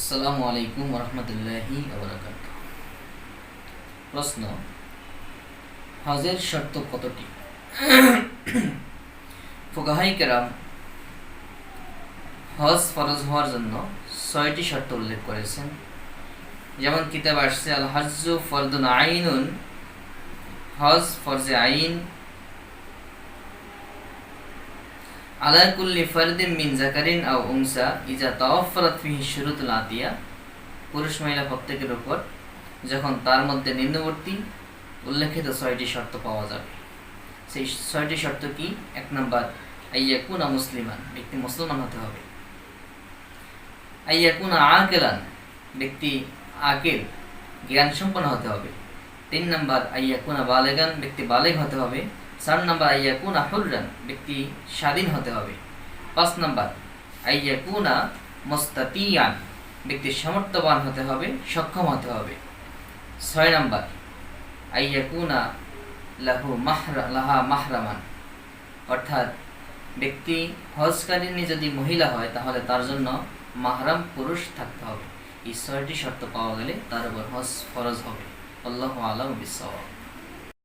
আসসালামু আলাইকুম রহমতুল্লাহি প্রশ্ন, হজের শর্ত কতটি? ফুকাহাই হজ ফরজ হওয়ার জন্য ছয়টি শর্ত উল্লেখ করেছেন। যেমন কিতাব আসছে আল হজ্জু ফরদুন আইনুন, হজ ফরজে আইন আলা কুল্লি ফারদিন মিন জাকারিন আও উনসা, ইজা তাওয়াফফারাত ফিহি পুরুষ মহিলা প্রত্যেকের উপর যখন তার মধ্যে নিম্নবর্তী উল্লেখিত ছয়টি শর্ত পাওয়া যাবে। সেই ছয়টি শর্ত কি? এক নম্বর, আইয়াকুনা মুসলিমান, ব্যক্তি মুসলমান হতে হবে। আইয়াকুনা আকেলান, ব্যক্তি আকেল জ্ঞান সম্পন্ন হতে হবে। তিন নম্বর, আইয়াকুনা বালেগান, ব্যক্তি বালেগ হতে হবে। চার নম্বর, আইয়াকুনা হুররান, ব্যক্তি স্বাধীন হতে হবে। পাঁচ নম্বর, আইয়াকুনা মোস্তাতিয়ান, ব্যক্তি সামর্থ্যবান হতে হবে, সক্ষম হতে হবে। ছয় নম্বর, আইয়াকুনা লাহু মাহরা, লাহা মাহরামান, অর্থাৎ ব্যক্তি হজকারিনী যদি মহিলা হয়, তাহলে তার জন্য মাহরাম পুরুষ থাকতে হবে। এই ছয়টি শর্ত পাওয়া গেলে তার উপর হজ ফরজ হবে। আল্লাহ আলম বিসওয়াব